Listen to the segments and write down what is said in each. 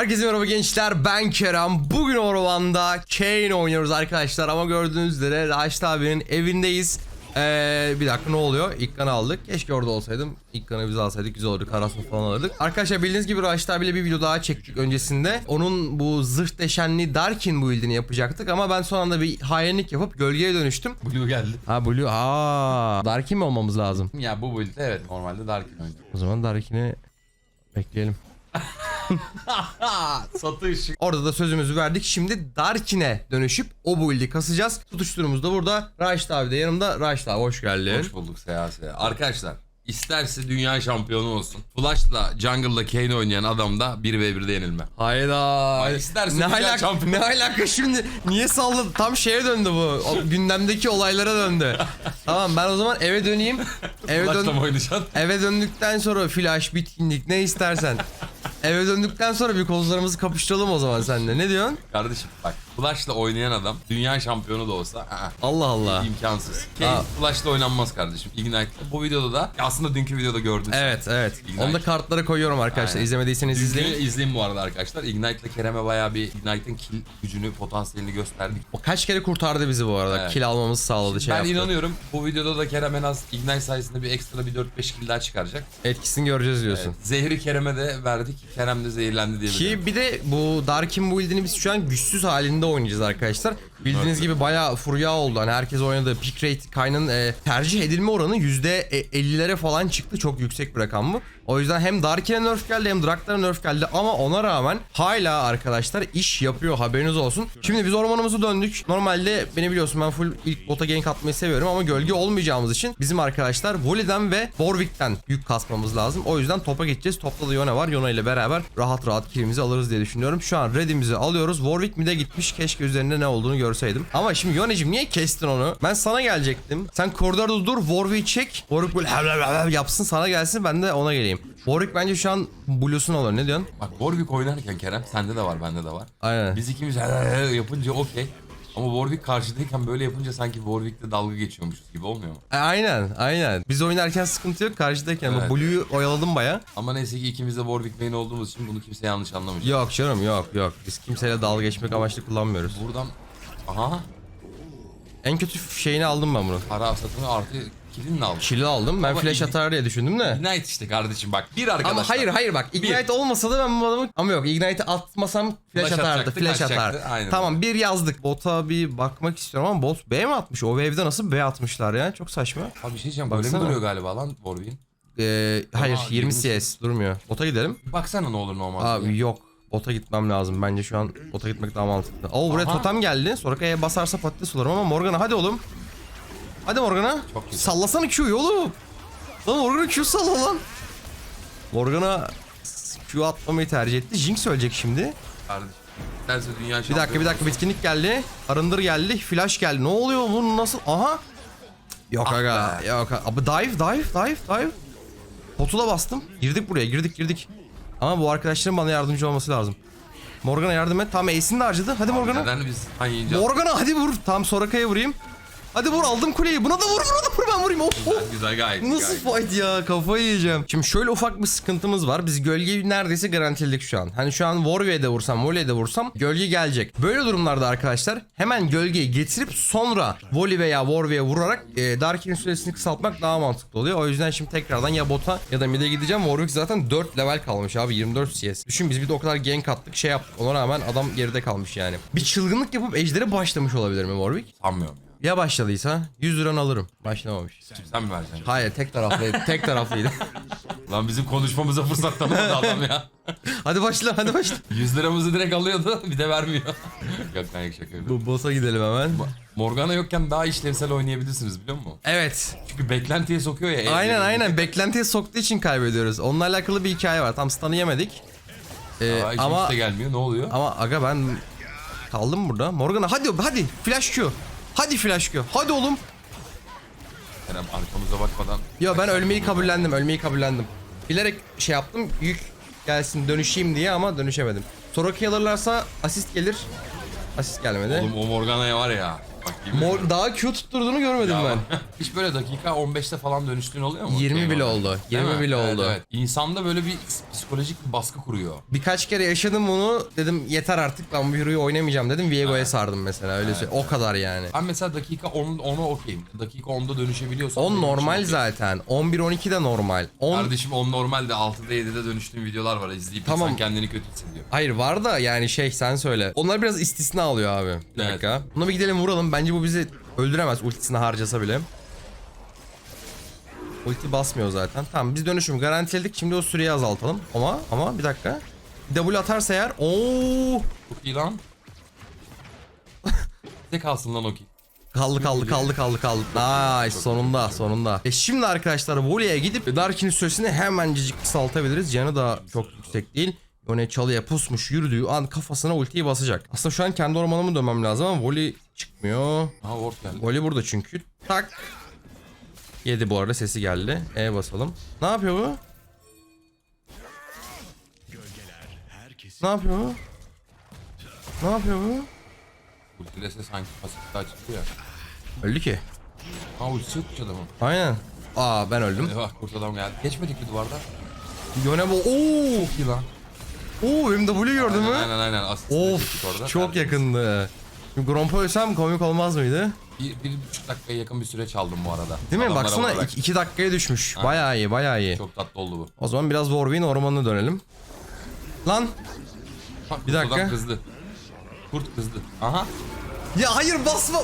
Herkese merhaba gençler ben Kerem. Bugün ormanda Kane oynuyoruz arkadaşlar ama gördüğünüz üzere Raşit abinin evindeyiz. Ee, bir dakika ne oluyor? İlk kanı aldık. Keşke orada olsaydım. İlk kanı biz alsaydık güzel olurdu. Karasını falan alırdık. Arkadaşlar bildiğiniz gibi Raşit abiyle bir video daha çektik öncesinde. Onun bu zırh deşenli Darkin build'ini yapacaktık ama ben son anda bir hainlik yapıp gölgeye dönüştüm. Blue geldi. Ha Blue. Aa, Darkin mi olmamız lazım? Ya bu build evet normalde Darkin oynuyor. O zaman Darkin'i bekleyelim. Satış. Orada da sözümüzü verdik. Şimdi Darkin'e dönüşüp o build'i kasacağız. Tutuşturumuz da burada. Raşit abi de yanımda. Raşit abi hoş geldin. Hoş bulduk seyahate. Arkadaşlar isterse dünya şampiyonu olsun. Flash'la jungle'da Kane oynayan adam da 1v1'de yenilme. Hayda. Ay, istersen ne dünya alaka, şampiyonu. ne alaka şimdi? Niye salladı? Tam şeye döndü bu. O gündemdeki olaylara döndü. tamam ben o zaman eve döneyim. Eve Flash'la dön mı oynayacaksın? Eve döndükten sonra flash, bitkinlik ne istersen. Eve döndükten sonra bir kozlarımızı kapıştıralım o zaman seninle. Ne diyorsun? Kardeşim bak Flash'la oynayan adam dünya şampiyonu da olsa aa, Allah Allah. imkansız. Kane Aa. Flash'la oynanmaz kardeşim. Ignite'la. Bu videoda da aslında dünkü videoda gördünüz. Evet evet. Ignite. Onu da kartlara koyuyorum arkadaşlar. Aynen. İzlemediyseniz Dünkü izleyin. izleyin bu arada arkadaşlar. Ignite'la Kerem'e bayağı bir Ignite'ın kill gücünü, potansiyelini gösterdik. O kaç kere kurtardı bizi bu arada. Evet. Kill almamızı sağladı şey ben yaptı. inanıyorum bu videoda da Kerem en az Ignite sayesinde bir ekstra bir 4-5 kill daha çıkaracak. Etkisini göreceğiz diyorsun. Zehri Kerem'e de verdik. Kerem de zehirlendi diye Ki bir de bu Darkin build'ini biz şu an güçsüz halinde oynayacağız arkadaşlar. Bildiğiniz Evet. gibi bayağı furya oldu. Hani herkes oynadı. Pick rate Kayn'ın e, tercih edilme oranı %50'lere falan çıktı. Çok yüksek bir rakam bu. O yüzden hem Darkin'e nerf geldi hem Draktar'a nerf geldi ama ona rağmen hala arkadaşlar iş yapıyor haberiniz olsun. Şimdi biz ormanımızı döndük. Normalde beni biliyorsun ben full ilk bota gank atmayı seviyorum ama gölge olmayacağımız için bizim arkadaşlar Voli'den ve Warwick'ten yük kasmamız lazım. O yüzden topa geçeceğiz. Topta da Yone var. Yone ile beraber rahat rahat killimizi alırız diye düşünüyorum. Şu an redimizi alıyoruz. Warwick mid'e gitmiş. Keşke üzerinde ne olduğunu görseydim. Ama şimdi Yone'cim niye kestin onu? Ben sana gelecektim. Sen koridorda dur Warwick'i çek. Warwick böyle yapsın sana gelsin ben de ona geleyim. Warwick bence şu an blue'sunu alır. Ne diyorsun? Bak Warwick oynarken Kerem sende de var bende de var. Aynen. Biz ikimiz yapınca okey. Ama Warwick karşıdayken böyle yapınca sanki Warwick'le dalga geçiyormuşuz gibi olmuyor mu? E, Aynen aynen. Biz oynarken sıkıntı yok. Karşıdayken Evet. Blue'yu oyaladım baya. Ama neyse ki ikimiz de Warwick main olduğumuz için bunu kimse yanlış anlamayacak. Yok canım yok yok. Biz kimseyle dalga geçmek amaçlı kullanmıyoruz. Buradan aha En kötü şeyini aldım ben bunu. para satını artı kilini aldı. Kill'i aldım. Ben Ama flash atar diye düşündüm de. Ignite işte kardeşim bak bir arkadaşlar. Ama hayır hayır bak Ignite olmasa da ben bu adamı ama yok Ignite'i atmasam flash, Flash atardı atacaktı, flash atardı. Aynen Tamam bir yazdık bota bir bakmak istiyorum ama bot B mi atmış? O wave'de nasıl B atmışlar ya çok saçma. Abi bir şey diyeceğim böyle mi Baksana. duruyor galiba lan Warwick'in? Ee, hayır Aa, 20 20 CS durmuyor. Bota gidelim. Bir Baksana ne olur normal. Abi yok. Bota gitmem lazım. Bence şu an bota gitmek daha mantıklı. Oo buraya Aha. totem geldi. Soraka'ya basarsa patates olurum ama Morgana hadi oğlum. Hadi Morgana. Çok güzel. Sallasana Q'yu oğlum. Lan Morgana Q salla lan. Morgana Q atmamayı tercih etti. Jinx ölecek şimdi. Kardeşim. Dünya Bir dakika bir dakika bitkinlik geldi. Arındır geldi. Flash geldi. Ne oluyor bu nasıl? Aha. Yok Ah aga. Yok. Abi dive dive dive dive. Potula bastım. Girdik buraya girdik girdik. Ama bu arkadaşların bana yardımcı olması lazım. Morgana yardım et. Tamam Ace'ini de harcadı. Hadi Morgana. Neden biz Morgana hadi vur. Tamam Soraka'ya vurayım. Hadi vur aldım kuleyi. Buna da vur buna da vur ben vurayım. Of, of. Güzel, güzel gayet. Nasıl gayet. fight ya kafayı yiyeceğim. Şimdi şöyle ufak bir sıkıntımız var. Biz gölgeyi neredeyse garantiledik şu an. Hani şu an Warwick'e de vursam, Volley'e de vursam gölge gelecek. Böyle durumlarda arkadaşlar hemen gölgeyi getirip sonra Volley veya Warwick'e vurarak e, Dark'in süresini kısaltmak daha mantıklı oluyor. O yüzden şimdi tekrardan ya bota ya da mid'e gideceğim. Warwick zaten 4 level kalmış abi 24 CS. Düşün biz bir de o kadar gank attık şey yaptık. Ona rağmen adam geride kalmış yani. Bir çılgınlık yapıp ejdere başlamış olabilir mi Warwick? Sanmıyorum ya. Başladıysa 100 liranı alırım. Başlamamış. Sen mi vereceksin? Hayır tek taraflıydı. tek taraflıydı. Lan bizim konuşmamıza fırsat tanımadı adam ya. hadi başla hadi başla. 100 liramızı direkt alıyordu bir de vermiyor. yok ben yok şaka yapıyorum. Bu boss'a gidelim hemen. Morgana yokken daha işlevsel oynayabilirsiniz biliyor musun? Evet. Çünkü beklentiye sokuyor ya. Aynen aynen. Beklentiye soktuğu için kaybediyoruz. Onunla alakalı bir hikaye var. Tam stun'ı yemedik. Ee, Aa, ama gelmiyor ne oluyor? ama aga ben kaldım burada. Morgana hadi hadi flash Q. Hadi flash Q. Hadi oğlum. Kerem arkamıza bakmadan. Yo ben ölmeyi kabullendim. Ölmeyi kabullendim. Bilerek şey yaptım. Yük gelsin dönüşeyim diye ama dönüşemedim. Soraka'yı alırlarsa asist gelir. Asist gelmedi. Oğlum o Morgana'ya var ya. Bak yemin ediyorum. Mor, daha Q tutturduğunu görmedim Ya ben. bak, Hiç böyle dakika 15'te falan dönüştüğün oluyor mu? 20 bile oldu. olarak? 20 Değil mi? bile Evet, oldu. Evet. İnsanda böyle bir psikolojik bir baskı kuruyor. Birkaç kere yaşadım bunu. Dedim yeter artık ben bu hero'yu oynamayacağım dedim. Viego'ya sardım mesela öyle şey. O kadar yani. Ben mesela dakika 10 10'a okeyim. Dakika 10'da dönüşebiliyorsam. 10 benim için normal okey. zaten. 11 12 de normal. 10 Kardeşim 10 normalde 6'da 7'de dönüştüğüm videolar var. İzleyip Tamam. insan kendini kötü hissediyor. Hayır var da yani şey sen söyle. Onlar biraz istisna alıyor abi. Bir Evet. dakika. Buna bir gidelim vuralım. Bence bu bizi öldüremez ultisini harcasa bile. Ulti basmıyor zaten. Tamam biz dönüşüm garantiledik. Şimdi o süreyi azaltalım. Ama ama bir dakika. W atarsa eğer ooo Çok iyi lan. Tek kalsın lan okey. Kaldı kaldı kaldı kaldı kaldı. Nice sonunda sonunda. E şimdi arkadaşlar Voli'ye gidip Darkin'in süresini hemencik kısaltabiliriz. Canı da çok yüksek değil. Yone çalıya pusmuş yürüdüğü an kafasına ultiyi basacak. Aslında şu an kendi ormanımı dönmem lazım ama Voli çıkmıyor. Aha ward geldi. Voli burada çünkü. Tak. Yedi bu arada sesi geldi. E basalım. Ne yapıyor bu? Ne yapıyor bu? Ne yapıyor bu? Ultilese sanki pasifte açıldı ya. Öldü ki. Ha ultisi yokmuş adamın. Aynen. Aa ben öldüm. Eyvah kurt adam geldi. Geçmedik mi duvarda? Yone bu. Oo! Çok iyi lan. Oo benim gördün mü? Aynen aynen. Asistini çektik Of çok Tertemiz. yakındı. Grompo ölsem komik olmaz mıydı? Bir, bir buçuk dakikaya yakın bir süre çaldım bu arada. Değil mi? Adamlara Baksana vurarak. 2 dakikaya düşmüş. Bayağı iyi bayağı iyi. Çok tatlı oldu bu. O zaman biraz Warwick'in ormanına dönelim. Lan! Bak, Bir dakika. adam kızdı. Kurt kızdı. Aha. Ya hayır basma!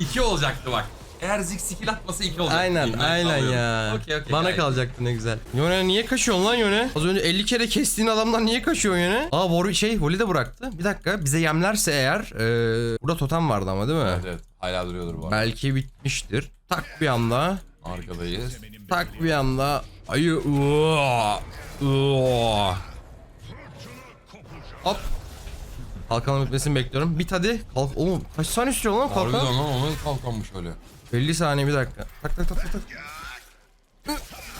İki olacaktı bak. Eğer zik skill atmasa iki olacaktı. Aynen Ben aynen ya. Okey, okey, Bana gayet. kalacaktı ne güzel. Yone niye kaçıyorsun lan Yone? Az önce 50 kere kestiğin adamdan niye kaçıyorsun Yone? Aa Warwick şey Voli de bıraktı. Bir dakika bize yemlerse eğer ee, burada totem vardı ama değil mi? Evet evet. Hala duruyordur bu arada. Belki bitmiştir. Tak bir anda. Arkadayız. Tak bir anda. Ayı. Uaa. Uaa. Hop. Kalkanın bitmesini bekliyorum. Bit hadi. Kalk. Oğlum kaç saniye sürüyor lan Harbiden kalkan? lan ona kalkanmış öyle. 50 saniye bir dakika. Tak tak tak tak tak.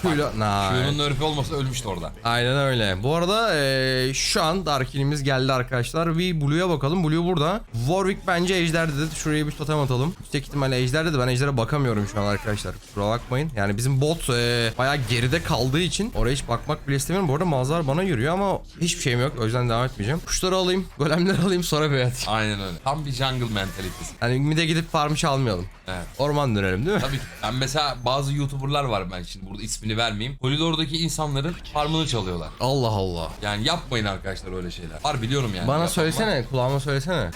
Şöyle. Nice. Şunun nerfi olmasa ölmüştü orada. Aynen öyle. Bu arada eee, şu an Darkin'imiz geldi arkadaşlar. Bir Blue'ya bakalım. Blue burada. Warwick bence Ejder dedi. Şuraya bir totem atalım. Yüksek ihtimalle Ejder dedi. Ben Ejder'e bakamıyorum şu an arkadaşlar. Kusura bakmayın. Yani bizim bot eee bayağı geride kaldığı için oraya hiç bakmak bile istemiyorum. Bu arada mağazalar bana yürüyor ama hiçbir şeyim yok. O yüzden devam etmeyeceğim. Kuşları alayım. Golemleri alayım sonra bir atayım. Aynen öyle. Tam bir jungle mentalitesi. Hani mid'e gidip farmı çalmayalım. Evet. Orman dönelim değil mi? Tabii ki. Ben mesela bazı YouTuber'lar var ben şimdi burada ismini vermeyeyim. Koridordaki insanların farmını çalıyorlar. Allah Allah. Yani yapmayın arkadaşlar öyle şeyler. Var biliyorum yani. Bana Yapan var. söylesene. Kulağıma söylesene.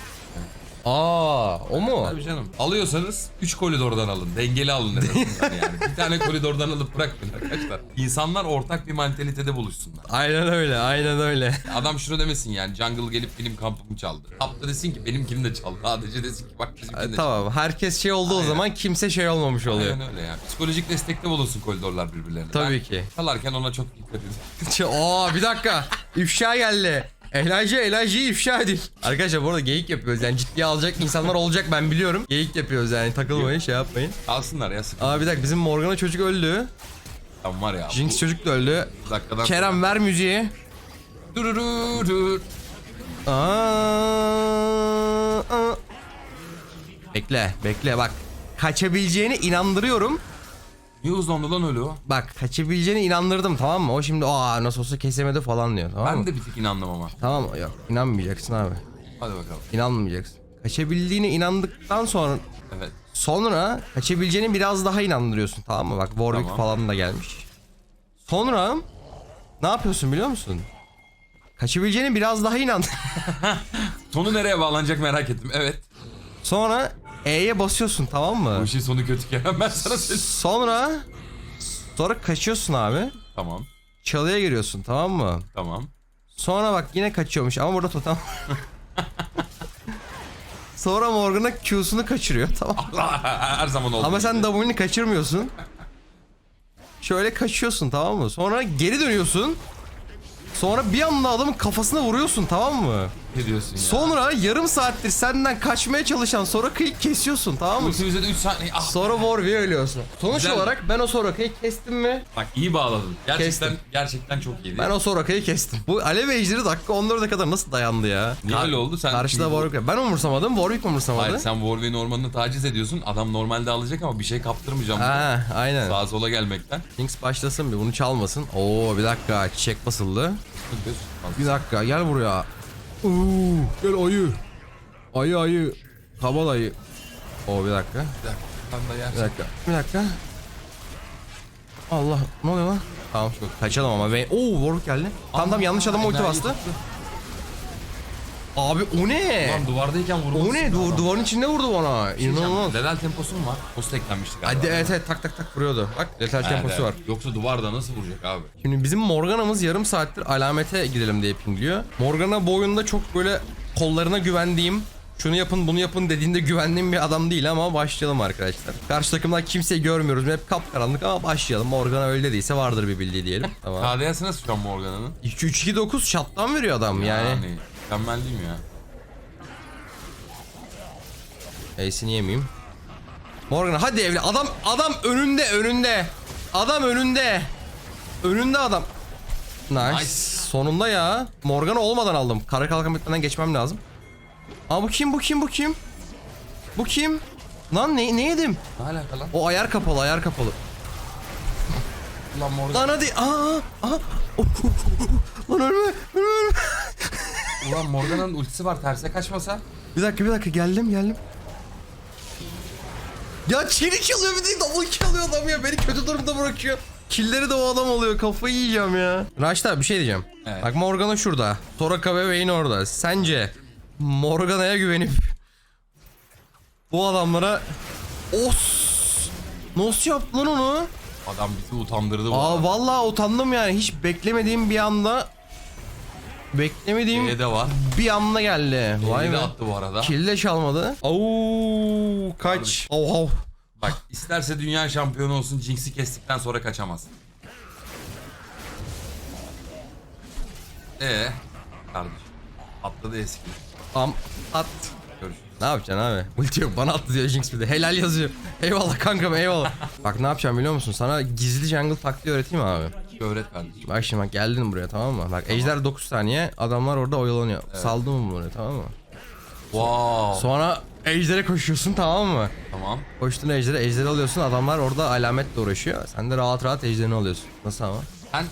Aa, o mu? Tabii canım. Alıyorsanız 3 koridordan alın. Dengeli alın en azından yani. Bir tane koridordan alıp bırakmayın arkadaşlar. İnsanlar ortak bir mentalitede buluşsunlar. Aynen öyle, aynen öyle. Adam şunu demesin yani jungle gelip benim kampımı çaldı. Top da desin ki benimkini de çaldı. Sadece desin ki bak bizimkini de çaldı. tamam, herkes şey oldu o Aynen. zaman kimse şey olmamış oluyor. Aynen öyle yani. Psikolojik destekte bulunsun koridorlar birbirlerine. Tabii Ben ki. Çalarken ona çok dikkat edin. Ç- Aa bir dakika. İfşa geldi. Ehlacı Ehlacı'yı ifşa edin. Arkadaşlar bu arada geyik yapıyoruz yani ciddiye alacak insanlar olacak ben biliyorum. Geyik yapıyoruz yani takılmayın şey yapmayın. Alsınlar ya sıkıntı. Aa bir dakika bizim Morgana çocuk öldü. Tam var ya. Jinx çocuk da öldü. bu dakikadan Kerem ver müziği. Durururur. Aa, aa. Bekle bekle bak. Kaçabileceğine inandırıyorum. Niye hızlandı lan öyle o? Bak kaçabileceğine inandırdım tamam mı? O şimdi aa nasıl olsa kesemedi falan diyor tamam mı? Ben de bir tık inandım ama. Tamam? Yok inanmayacaksın abi. Hadi bakalım. İnanmayacaksın. Kaçabildiğine inandıktan sonra Evet. sonra kaçabileceğini biraz daha inandırıyorsun tamam mı? Bak Warwick Tamam. falan da gelmiş. Sonra ne yapıyorsun biliyor musun? Kaçabileceğini biraz daha inandır. Sonu nereye bağlanacak merak ettim. Evet. sonra E'ye basıyorsun tamam Bu mı? işin sonu kötü Kerem ben sana söyleyeyim. Sonra sonra kaçıyorsun abi. Tamam. Çalıya giriyorsun tamam mı? Tamam. Sonra bak yine kaçıyormuş ama burada totem. Sonra Morgan'a Q'sunu kaçırıyor tamam. Her zaman oldu. Ama sen W'ni kaçırmıyorsun. Şöyle kaçıyorsun tamam mı? Sonra geri dönüyorsun. Sonra bir anda adamın kafasına vuruyorsun tamam mı? Ne diyorsun ya? Sonra yarım saattir senden kaçmaya çalışan Soraka'yı kesiyorsun tamam mı? Ultimizde de 3 saniye. Ah, Sonra Warwick'e ölüyorsun. Sonuç Güzel. olarak ben o Soraka'yı kestim mi? Bak iyi bağladın. Gerçekten Kestim. gerçekten çok iyiydi. Ben o Soraka'yı kestim. Bu Alev Ejderi dakika 14'e kadar nasıl dayandı ya? Niye öyle oldu? Sen Karşıda çünkü- Warwick. Ben umursamadım. Warwick umursamadı? Hayır sen Warwick'in ormanını taciz ediyorsun. Adam normalde alacak ama bir şey kaptırmayacağım. Ha, aynen. Sağa sola gelmekten. Jinx başlasın bir bunu çalmasın. Oo bir dakika çiçek basıldı. Bir dakika gel buraya. Oo, gel ayı. Ayı ayı. Kabal ayı. Oo bir dakika. Ben de yer. Bir dakika. Bir dakika. Allah ne oluyor lan? Tamam kaçalım ama ben. Oo Warwick geldi. Tam tam yanlış adama ulti bastı. tuttu. Abi o ne? Lan duvardayken vurması. O ne? Du duvarın içinde vurdu bana. İnanılmaz. Level temposu mu var? Post eklenmişti galiba. Hadi evet evet tak tak tak vuruyordu. Bak letal Evet, temposu var. evet. Yoksa duvarda nasıl vuracak abi? Şimdi bizim Morgana'mız yarım saattir alamete gidelim diye pingliyor. Morgana bu oyunda çok böyle kollarına güvendiğim, şunu yapın bunu yapın dediğinde güvendiğim bir adam değil ama başlayalım arkadaşlar. Karşı takımdan kimseyi görmüyoruz. Hep kapkaranlık ama başlayalım. Morgana öyle dediyse vardır bir bildiği diyelim. Tamam. KD'si nasıl şu an Morgana'nın? 2-3-2-9 şattan veriyor adam yani. Yani mükemmel değil mi ya? Ace'ini yemeyeyim. Morgana hadi evli. Adam adam önünde önünde. Adam önünde. Önünde adam. Nice. Nice. Sonunda ya. Morgana olmadan aldım. Kara kalkan bitmeden geçmem lazım. Aa bu kim bu kim bu kim? Bu kim? Lan ne, ne yedim? Ne alaka lan? O ayar kapalı ayar kapalı. Ulan Morgan. Lan hadi. Aa, aa. Lan ölme. Ölme ölme. Ulan Morgan'ın ultisi var terse kaçmasa. Bir dakika bir dakika geldim geldim. Ya çelik çalıyor bir de double kill alıyor adam ya beni kötü durumda bırakıyor. Killleri de o adam oluyor kafayı yiyeceğim ya. Raşta bir şey diyeceğim. Evet. Bak Morgana şurada. Soraka ve Vayne orada. Sence Morgana'ya güvenip bu adamlara Os Nasıl yaptı lan onu? Adam bizi utandırdı bu Aa arada. vallahi utandım yani hiç beklemediğim bir anda beklemediğim C'de var. bir anda geldi. Vay Vay be. attı bu arada. Kill de çalmadı. Oo kaç. Oh oh. Bak isterse dünya şampiyonu olsun Jinx'i kestikten sonra kaçamaz. Ee, kardeşim. Atladı eski. Am at. Görüşürüz. Ne yapacaksın abi? Ulti yok bana attı diyor Jinx bir de. Helal yazıyor. Eyvallah kankam eyvallah. bak ne yapacağım biliyor musun? Sana gizli jungle taktiği öğreteyim mi abi? Öğret kardeşim. Bak şimdi bak geldin buraya tamam mı? Bak ejder 9 saniye adamlar orada oyalanıyor. Saldım mı buraya tamam mı? Wow. Sonra ejdere koşuyorsun tamam mı? Tamam. Koştun ejdere, ejderi alıyorsun adamlar orada alametle uğraşıyor. Sen de rahat rahat ejderini alıyorsun. Nasıl ama? Sen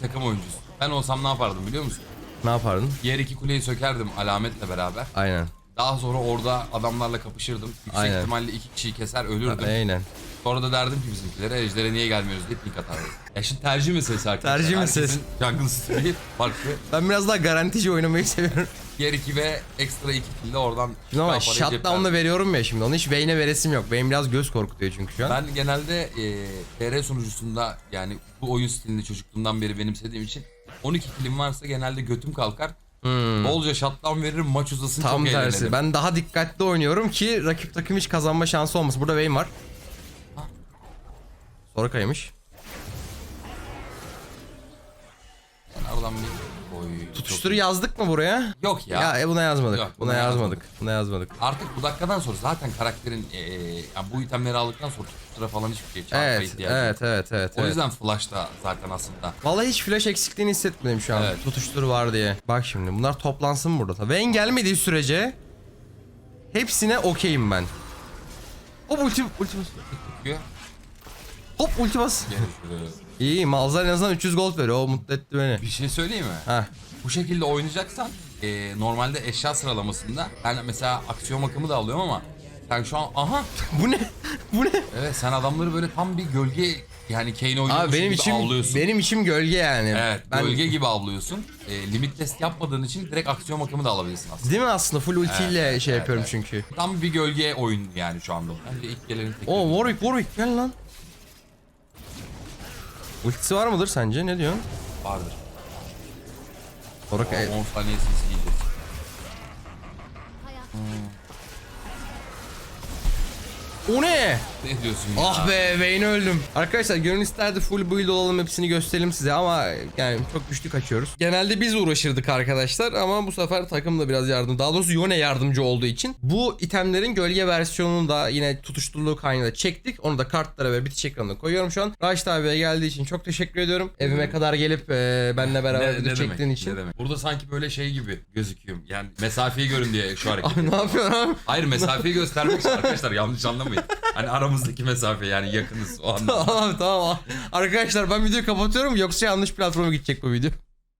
takım oyuncusun. Ben olsam ne yapardım biliyor musun? Ne yapardın? Diğer iki kuleyi sökerdim alametle beraber. Aynen. Daha sonra orada adamlarla kapışırdım. Yüksek Aynen. ihtimalle iki kişiyi keser ölürdüm. Aynen. Sonra da derdim ki bizimkilere ejdere niye gelmiyoruz deyip link atardım. Ya şimdi tercih meselesi arkadaşlar. Tercih meselesi. Herkesin jungle stili farklı. Ben biraz daha garantici oynamayı seviyorum. Diğer iki ve ekstra iki kill de oradan Şimdi ama cepten- veriyorum ya şimdi. Onu hiç Vayne'e veresim yok. Vayne biraz göz korkutuyor çünkü şu an. Ben genelde e, TR sunucusunda yani bu oyun stilini çocukluğumdan beri benimsediğim için 12 kilim varsa genelde götüm kalkar. Bolca shutdown veririm maç uzasın Hmm. Tam çok tersi. eğlenirim. Ben daha dikkatli oynuyorum ki rakip takım hiç kazanma şansı olmasın. Burada Vayne var. Sonra kaymış. Ben oradan bir Tutuşturu yazdık mı buraya? Yok ya. Ya, e, buna yazmadık. Yok, buna, buna yazmadık. Buna yazmadık. Artık bu dakikadan sonra zaten karakterin e, e, yani bu itemleri aldıktan sonra tutuştura falan hiçbir şey çarpa Evet, ihtiyacı yok. evet, evet, evet. O evet. yüzden flash'ta zaten aslında. Vallahi hiç flash eksikliğini hissetmedim şu an. Evet. Tutuştur var diye. Bak şimdi bunlar toplansın burada. Vayne gelmediği sürece hepsine okeyim ben. Hop ulti, ulti. Hop ulti bas. Şuraya. İyi Malzar en azından 300 gold veriyor. O mutlu etti beni. Bir şey söyleyeyim mi? Heh. Bu şekilde oynayacaksan e, normalde eşya sıralamasında ben mesela aksiyon akımı da alıyorum ama sen şu an aha Bu ne? Bu ne? evet sen adamları böyle tam bir gölge yani Kane oynuyormuş Abi benim gibi içim avlıyorsun. benim içim gölge yani. Evet ben, gölge gibi avlıyorsun. E, limit test yapmadığın için direkt aksiyon akımı da alabilirsin aslında. Değil mi aslında full ultiyle şey yapıyorum çünkü. Tam bir gölge oyun yani şu anda. Bence ilk gelenin tek. O Warwick Warwick gel lan. Ultisi var mıdır sence? Ne diyorsun? vardır. Sonra 10 saniye CC yiyeceğiz. O ne? Ne diyorsun ya? Ah be Vayne öldüm. Arkadaşlar gönül isterdi full build olalım hepsini gösterelim size ama yani çok güçlü kaçıyoruz. Genelde biz uğraşırdık arkadaşlar ama bu sefer takım da biraz yardım. Daha doğrusu Yone yardımcı olduğu için. Bu itemlerin gölge versiyonunu da yine tutuşturuluğu kaynağıyla çektik. Onu da kartlara ve bitiş ekranına koyuyorum şu an. Raşit abiye geldiği için çok teşekkür ediyorum. Evime kadar gelip e, benimle beraber video çektiğin için. Ne demek? Burada sanki böyle şey gibi gözüküyorum. Yani mesafeyi görün diye şu hareket. Abi ne yapıyorsun abi? Hayır mesafeyi göstermek için arkadaşlar yanlış anlamayın. Hani aramızdaki mesafe yani yakınız o anlamda. tamam tamam. Arkadaşlar ben videoyu kapatıyorum yoksa yanlış platforma gidecek bu video.